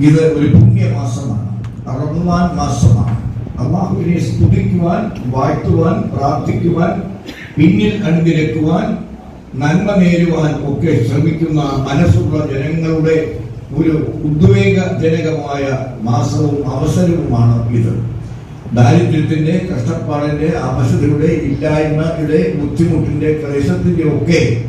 ഇത് ഒരു പുണ്യമാസമാണ്. റമദാൻ മാസമാണ്. അള്ളാഹുവിനെ സ്തുതിക്കുവാൻ വാഴ്ത്തുവാൻ പ്രാർത്ഥിക്കുവാൻ പിന്നിൽ അണിനിരക്കുവാൻ നന്മ നേരുവാൻ ഒക്കെ ശ്രമിക്കുന്ന മനസ്സുള്ള ജനങ്ങളുടെ ഒരു ഉദ്വേഗജനകമായ മാസവും അവസരവുമാണ് ഇത്. ദാരിദ്ര്യത്തിന്റെ കഷ്ടപ്പാടിന്റെ അവശതയുടെ ഇല്ലായ്മയുടെ ബുദ്ധിമുട്ടിന്റെ ക്ലേശത്തിന്റെ ഒക്കെ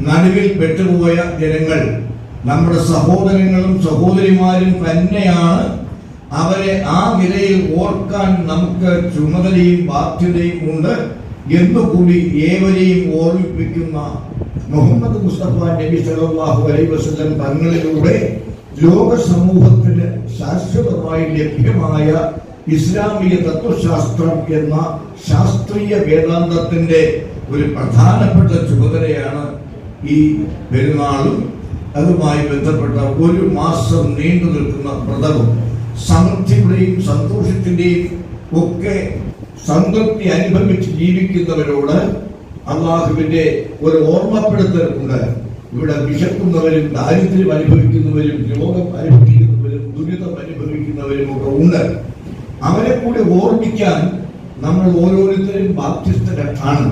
നടുവിൽ പെട്ടുപോയ ജനങ്ങൾ നമ്മുടെ സഹോദരങ്ങളും സഹോദരിമാരും തന്നെയാണ് അവരെ ആ നിലയിൽ ഓർക്കാൻ നമുക്ക് ചുമതലയും ബാധ്യതയും ഉണ്ട് എന്നുകൂടി ഏവരെയും ഓർമ്മിപ്പിക്കുന്ന മുഹമ്മദ് മുസ്തഫ നബി സലാഹു അലൈ വസ്ലം തങ്ങളിലൂടെ ലോക സമൂഹത്തിന് ശാശ്വതമായി ലഭ്യമായ ഇസ്ലാമിക തത്വശാസ്ത്രം എന്ന ശാസ്ത്രീയ വേദാന്തത്തിന്റെ ഒരു പ്രധാനപ്പെട്ട ചുമതലയാണ് ഈ പെരുന്നാളും അതുമായി ബന്ധപ്പെട്ട ഒരു മാസം നീണ്ടു നിൽക്കുന്ന വ്രതവും സമൃദ്ധിയുടെയും സന്തോഷത്തിന്റെയും ഒക്കെ സംതൃപ്തി അനുഭവിച്ച് ജീവിക്കുന്നവരോട് അള്ളാഹുവിന്റെ ഒരു ഓർമ്മപ്പെടുത്തൽ ഉണ്ട് ഇവിടെ വിശക്കുന്നവരും ദാരിദ്ര്യം അനുഭവിക്കുന്നവരും രോഗം അനുഭവിക്കുന്നവരും ദുരിതം അനുഭവിക്കുന്നവരും ഒക്കെ ഉണ്ട്. അവരെ കൂടി ഓർമ്മിക്കാൻ നമ്മൾ ഓരോരുത്തരും ബാധ്യസ്ഥരാണ്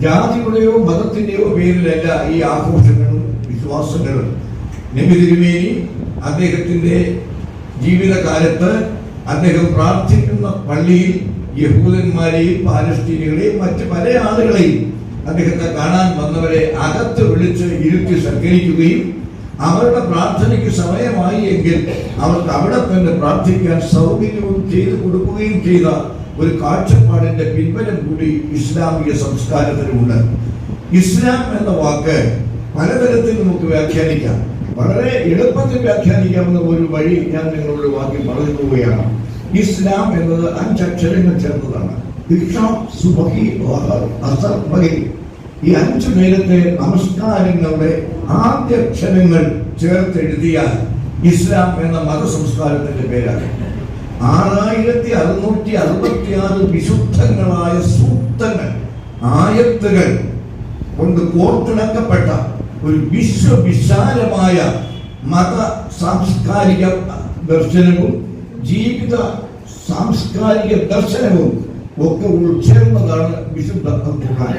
ജാതിയുടെയോ മതത്തിന്റെയോ പേരിലല്ല ഈ ആഘോഷങ്ങളും വിശ്വാസങ്ങളും നബി തിരുമേനി അദ്ദേഹത്തിന്റെ ജീവിതകാലത്ത് അദ്ദേഹം പ്രാർത്ഥിക്കുന്ന പള്ളിയിൽ യഹൂദന്മാരെയും പാലസ്തീനികളെയും മറ്റ് പല ആളുകളെയും അദ്ദേഹത്തെ കാണാൻ വന്നവരെ അകത്ത് വിളിച്ച് ഇരുത്തി സൽക്കരിക്കുകയും അവരുടെ പ്രാർത്ഥനയ്ക്ക് സമയമായി എങ്കിൽ അവർക്ക് അവിടെ തന്നെ പ്രാർത്ഥിക്കാൻ സൗകര്യവും ചെയ്തു കൊടുക്കുകയും ചെയ്ത ഒരു കാഴ്ചപ്പാടിന്റെ പിൻബലം കൂടി ഇസ്ലാമിക സംസ്കാരത്തിലുണ്ട്. ഇസ്ലാം എന്ന വാക്ക് പലതരത്തിൽ നമുക്ക് വ്യാഖ്യാനിക്കാം. വളരെ എളുപ്പത്തിൽ വ്യാഖ്യാനിക്കാവുന്ന ഒരു വഴി ഞാൻ നിങ്ങളോട് വാക്കി പറഞ്ഞു പോവുകയാണ്. ഇസ്ലാം എന്നത് അഞ്ചക്ഷരങ്ങൾ ചേർന്നതാണ്. ഈ അഞ്ചു നേരത്തെ നമസ്കാരങ്ങളുടെ ആദ്യക്ഷരങ്ങൾ ചേർത്തെഴുതിയ ഇസ്ലാം എന്ന മതസംസ്കാരത്തിന്റെ പേരാണ്. ആറായിരത്തി അറുന്നൂറ്റി അറുപത്തി ആറ് വിശുദ്ധങ്ങളായ സൂക്തങ്ങൾ ആയത്തുകൾ കൊണ്ട് കോർത്തിണക്കപ്പെട്ട ഒരു വിശ്വവിശാലമായ മത സാംസ്കാരിക ദർശനവും ജീവിത സാംസ്കാരിക ദർശനവും ഒക്കെ ഉൾച്ചേർന്നതാണ് വിശുദ്ധ ഖുർആൻ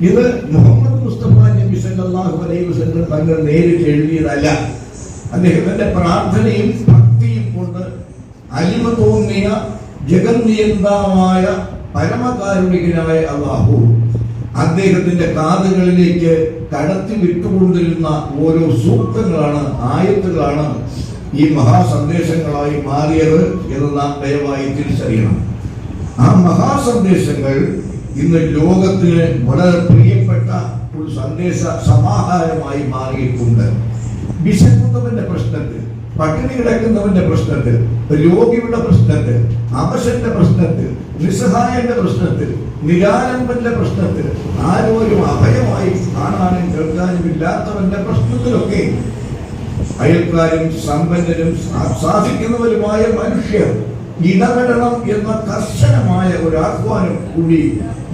ഇത് മുഹമ്മദ് മുസ്തഫ നബി സല്ലല്ലാഹു അലൈഹി വസല്ലം തങ്ങൾ നേരിട്ട് എഴുതിയതല്ല. അദ്ദേഹത്തിന്റെ പ്രാർത്ഥനയും ഭക്തിയും കൊണ്ട് അലിമ തോന്നിയ ജഗന്നിയന്താവായ പരമകാരുണികനായ അള്ളാഹു അദ്ദേഹത്തിന്റെ കാതുകളിലേക്ക് കടത്തി വിട്ടുകൊണ്ടിരുന്ന ഓരോ സൂക്തങ്ങളാണ് ആയത്തുകളാണ് ഈ മഹാസന്ദേശങ്ങളായി മാറിയത് എന്ന് നാം ദയവായി തിരിച്ചറിയണം. ആ മഹാസന്ദേശങ്ങൾ ഇന്ന് ലോകത്തിന് വളരെ പ്രിയപ്പെട്ട ഒരു സന്ദേശ സമാഹാരമായി മാറിയിട്ടുണ്ട്. വിശക്കുന്നവന്റെ പ്രശ്നത്തിൽ പട്ടിണി കിടക്കുന്നവന്റെ പ്രശ്നത്തിൽ രോഗിയുടെ പ്രശ്നത്തിൽ അവശന്റെ പ്രശ്നത്തിൽ നിസ്സഹായന്റെ പ്രശ്നത്തിൽ നിരാലംബന്റെ പ്രശ്നത്തിൽ ആരോരും അഭയമായി കാണാനും കേൾക്കാനും ഇല്ലാത്തവന്റെ പ്രശ്നത്തിലൊക്കെ അയൽക്കാരും സമ്പന്നരും സാധിക്കുന്നവരുമായ മനുഷ്യർ ഇടപെടണം എന്ന കർശനമായ ഒരു ആഹ്വാനം കൂടി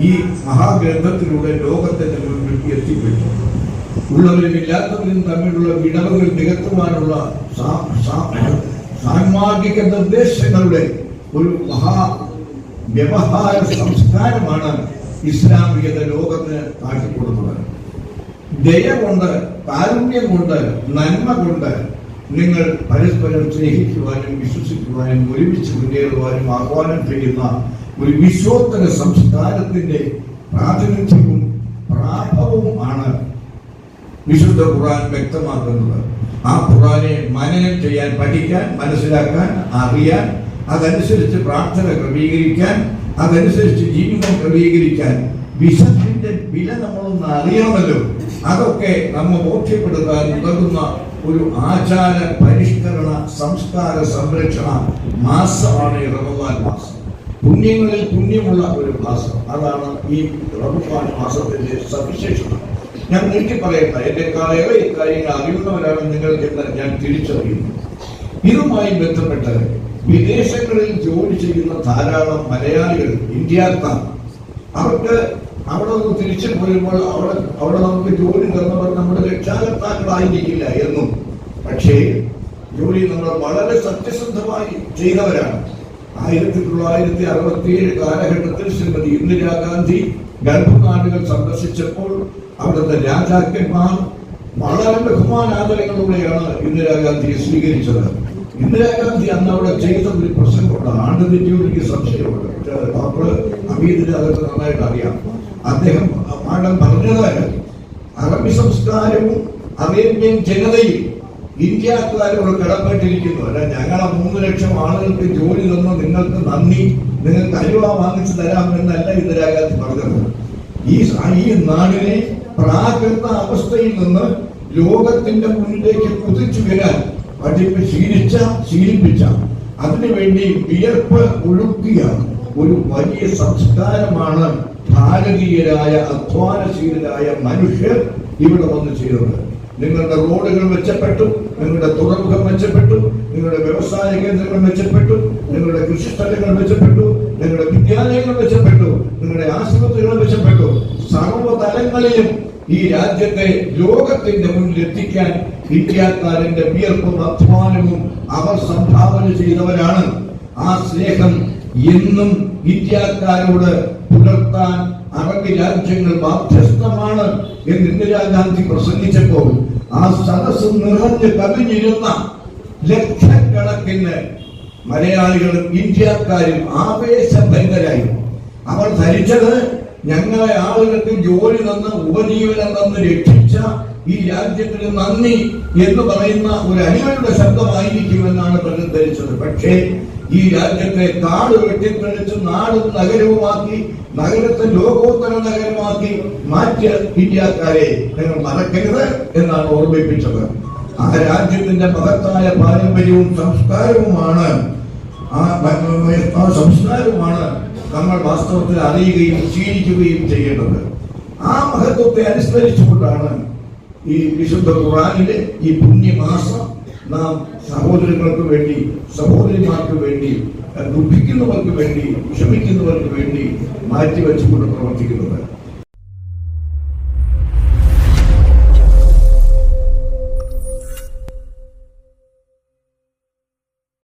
ഈ മഹാഗ്രന്ഥത്തിലൂടെ ലോകത്തിന്റെ മുന്നിൽ എത്തിപ്പെട്ടു. ഉള്ളവരും ഇല്ലാത്തവരും തമ്മിലുള്ള വിടവുകൾ നികത്തുവാനുള്ള സാന്മാർഗിക നിർദ്ദേശങ്ങളുടെ ഒരു മഹാ വ്യവഹാര സംസ്കാരമാണ് ഇസ്ലാമികത ലോകത്തിന് കാട്ടിക്കൊടുക്കുന്നത് ദയ കൊണ്ട് കാരുണ്യം കൊണ്ട് നന്മ കൊണ്ട് നിങ്ങൾ പരസ്പരം സ്നേഹിക്കുവാനും വിശ്വസിക്കുവാനും ഒരുമിച്ച് മുന്നേറുവാനും ആഹ്വാനം ചെയ്യുന്ന ഒരു വിശ്വോത്തര സംസ്കാരത്തിന്റെ പ്രാതിനിധ്യവും പ്രാഭവവുമാണ് വിശുദ്ധ ഖുർആൻ വ്യക്തമാക്കുന്നത്. ആ ഖുർആനെ മനനം ചെയ്യാൻ പഠിക്കാൻ മനസ്സിലാക്കാൻ അറിയാൻ അതനുസരിച്ച് പ്രാർത്ഥന ക്രമീകരിക്കാൻ അതനുസരിച്ച് ജീവിതം ക്രമീകരിക്കാൻ വിശപ്പിന്റെ വില നമ്മളൊന്ന് അറിയണമല്ലോ. അതൊക്കെ നമ്മെ ബോധ്യപ്പെടുത്താൻ ഉതകുന്ന ഒരു ആചാര പരിഷ്കരണ സംസ്കാര സംരക്ഷണ മാസമാണ് ഈ റമദാൻ മാസം. പുണ്യങ്ങളിൽ പുണ്യമുള്ള ഒരു മാസം. അതാണ് ഈ റമദാൻ മാസത്തിന്റെ സവിശേഷത. ഞാൻ നീക്കി പറയട്ടെ എന്നെക്കാളേറെ ഇക്കാര്യങ്ങൾ അറിയുന്നവരാണ് നിങ്ങൾ എന്ന് ഞാൻ തിരിച്ചറിയുന്നു. ഇതുമായി ബന്ധപ്പെട്ട് വിദേശങ്ങളിൽ ജോലി ചെയ്യുന്ന ധാരാളം മലയാളികൾ ഇന്ത്യക്കാർ അവർക്ക് അവിടെ നിന്ന് തിരിച്ചു പോരുമ്പോൾ അവിടെ അവിടെ നമുക്ക് ജോലി തന്നവർ നമ്മുടെ രക്ഷാകർത്താക്കളായിരിക്കില്ല എന്നും. പക്ഷേ ജോലി നമ്മൾ വളരെ സത്യസന്ധമായി ചെയ്തവരാണ്. ആയിരത്തി തൊള്ളായിരത്തി അറുപത്തിയേഴ് കാലഘട്ടത്തിൽ ശ്രീമതി ഇന്ദിരാഗാന്ധി ഗൾഫ് സന്ദർശിച്ചപ്പോൾ അവിടുത്തെ രാജാക്കന്മാർ വളരെ ബഹുമാനാദരങ്ങളോടെയാണ് ഇന്ദിരാഗാന്ധിയെ സ്വീകരിച്ചത്. ഇന്ദിരാഗാന്ധി അന്ന് അവിടെ ചെയ്ത ഒരു പ്രശ്നമുണ്ട് ആണ്ട് തെറ്റിയോട് എനിക്ക് സംശയമുണ്ട്. ഡോക്ടർ അമീദിന് അതൊക്കെ നന്നായിട്ട് അറിയാം. അദ്ദേഹം മാഡം പറഞ്ഞത് അറബി സംസ്കാരവും അറേബ്യൻ ജനതയും ഇന്ത്യക്കാരോട് കടപ്പെട്ടിരിക്കുന്നു. അല്ല ഞങ്ങളെ മൂന്ന് ലക്ഷം ആളുകൾക്ക് ജോലി തന്നു. നിങ്ങൾക്ക് നന്ദി. നിങ്ങൾക്ക് അലുവ വാങ്ങിച്ചു തരാം എന്നല്ല ഇന്ദിരാഗാന്ധി പറഞ്ഞത്. ഈ ഈ നാടിനെ പ്രാകൃത അവസ്ഥയിൽ നിന്ന് ലോകത്തിന്റെ മുന്നിലേക്ക് കുതിച്ചു വരാൻ പഠിപ്പ് ശീലിച്ച ശീലിപ്പിച്ച. അതിനുവേണ്ടി വിയർപ്പ് ഒഴുക്കിയ ഒരു വലിയ സംസ്കാരമാണ് ഭാരതീയരായ അധ്വാനശീലരായ മനുഷ്യർ ഇവിടെ വന്ന് ചെയ്തത് നിങ്ങളുടെ റോഡുകൾ മെച്ചപ്പെട്ടു നിങ്ങളുടെ തുറമുഖം മെച്ചപ്പെട്ടു നിങ്ങളുടെ വ്യവസായ കേന്ദ്രങ്ങൾ മെച്ചപ്പെട്ടു നിങ്ങളുടെ കൃഷിസ്ഥലങ്ങൾ മെച്ചപ്പെട്ടു നിങ്ങളുടെ വിദ്യാലയങ്ങൾ മെച്ചപ്പെട്ടു നിങ്ങളുടെ ആശുപത്രികൾ മെച്ചപ്പെട്ടു. സർവതലങ്ങളിലും ഈ രാജ്യത്തെ ലോകത്തിന്റെ മുന്നിൽ എത്തിക്കാൻ ഇന്ത്യക്കാരന്റെ വിയർപ്പും അധ്വാനവും അവർ സംഭാവന ചെയ്തവരാണ്. ആ സ്നേഹം എന്നും ഇന്ത്യക്കാരോട് പുലർത്താൻ അറബ് രാജ്യങ്ങൾ ബാധ്യസ്ഥമാണ് എന്ന് ഇന്ദിരാഗാന്ധി പ്രസംഗിച്ചപ്പോൾ ആ സദസ് നിറഞ്ഞ് കവിഞ്ഞിരുന്ന ലക്ഷക്കണക്കിന് മലയാളികളും ഇന്ത്യക്കാരും ആവേശഭരിതരായി. അവർ ധരിച്ചത് ഞങ്ങളെ ആളുകൾക്ക് ജോലി തന്ന് ഉപജീവനം തന്ന് രക്ഷിച്ച ഈ രാജ്യത്തിന് നന്ദി എന്ന് പറയുന്ന ഒരു അനിമയുടെ ശബ്ദമായിരിക്കുമെന്നാണ് പലരും ധരിച്ചത് പക്ഷേ ഈ രാജ്യത്തെ കാട് വെട്ടിത്തെളിച്ച് നാടും നഗരവുമാക്കി നഗരത്തെ ലോകോത്തര നഗരമാക്കി മാറ്റിയ ഇന്ത്യക്കാരെ നിങ്ങൾ മറക്കരുത് എന്നാണ് ഓർമ്മിപ്പിച്ചത്. ആ രാജ്യത്തിന്റെ മഹത്തായ പാരമ്പര്യവും സംസ്കാരവുമാണ് ആ സംസ്കാരവുമാണ് നമ്മൾ വാസ്തവത്തിൽ അറിയുകയും ശീലിക്കുകയും ചെയ്യേണ്ടത്. ആ മഹത്വത്തെ അനുസ്മരിച്ചുകൊണ്ടാണ് ഈ വിശുദ്ധ ഖുറാനിലെ ഈ പുണ്യമാസം നാം സഹോദരങ്ങൾക്ക് വേണ്ടി സഹോദരിമാർക്ക് വേണ്ടി ദുഃഖിക്കുന്നവർക്ക് വേണ്ടി വിഷമിക്കുന്നവർക്ക് വേണ്ടി മാറ്റിവെച്ചുകൊണ്ട് പ്രവർത്തിക്കുന്നത്.